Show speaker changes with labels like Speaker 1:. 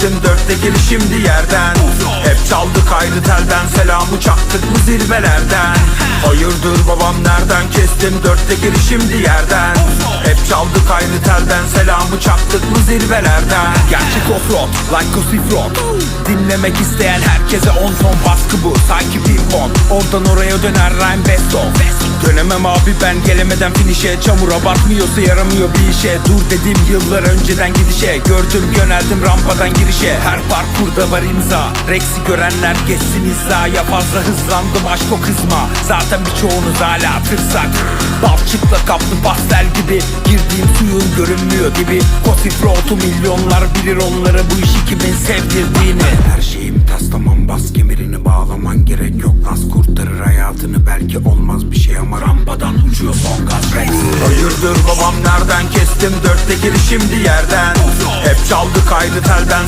Speaker 1: kestim dörtte gir şimdi yerden Hep çaldık ayrı telden selamı çaktık mı zirvelerden. Hayırdır babam nereden kestim dörtte gir şimdi yerden Hep çaldık ayrı telden selamı çaktık mı zirvelerden. Gerçek offroad like Cosifrod Dinlemek isteyen herkese on ton baskı bu sanki bir fon Oradan oraya döner rhyme best of Dönemem abi ben gelemeden finişe Çamura batmıyorsa yaramıyor bir işe. Dur dedim yıllar önceden gidişe. Gördüm yöneldim rampadan girişe. Her parkurda var imza. Rex'i görenler geçsin hizaya. Fazla hızlandım aşk o kızma. Zaten birçoğunuz hala tırsak. Balçıkla kaplı pastel gibi. Girdiğim suyun görünmüyor gibi. Kosif rotu milyonlar bilir onları. Bu işi kimin sevdirdiğini. Her şeyim hayatını belki olmaz bir şey ama rampadan uçuyor son gaz. Hayırdır babam nereden kestim? Dörtte gir şimdi yerden Hep çaldık ayrı telden